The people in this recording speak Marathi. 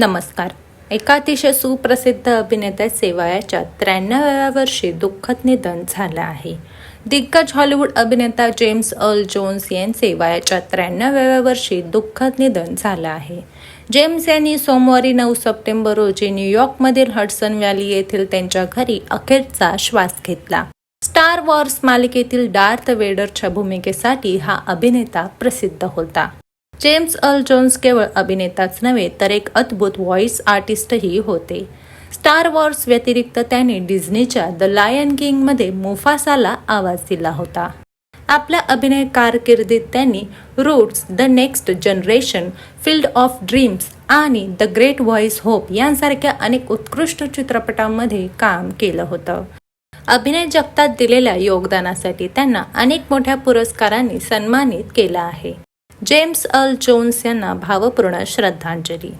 नमस्कार. एका अतिशय सुप्रसिद्ध अभिनेत्याचे वयाच्या त्र्याण्णव्या वर्षी दुःखद निधन झालं आहे. दिग्गज हॉलिवूड अभिनेता जेम्स अर्ल जोन्स यांचे वयाच्या त्र्याण्णव्या वर्षी दुःखद निधन झालं आहे. जेम्स यांनी सोमवारी नऊ सप्टेंबर रोजी न्यूयॉर्कमधील हडसन व्हॅली येथील त्यांच्या घरी अखेरचा श्वास घेतला. स्टार वॉर्स मालिकेतील डार्थ वेडरच्या भूमिकेसाठी हा अभिनेता प्रसिद्ध होता. जेम्स अल जोन्स केवळ अभिनेताच नव्हे तर एक अद्भुत व्हॉइस आर्टिस्टही होते. स्टार वॉर्स व्यतिरिक्त त्याने डिझनीच्या द लायन किंगमध्ये मुफासाला आवाज दिला होता. आपल्या अभिनय कारकिर्दीत त्यांनी Roots the next generation field of dreams आणि द ग्रेट व्हॉइस होप यांसारख्या अनेक उत्कृष्ट चित्रपटांमध्ये काम केलं होतं. अभिनय जगतात दिलेल्या योगदानासाठी त्यांना अनेक मोठ्या पुरस्कारांनी सन्मानित केलं आहे. जेम्स अल जोन्स यांना भावपूर्ण श्रद्धांजली.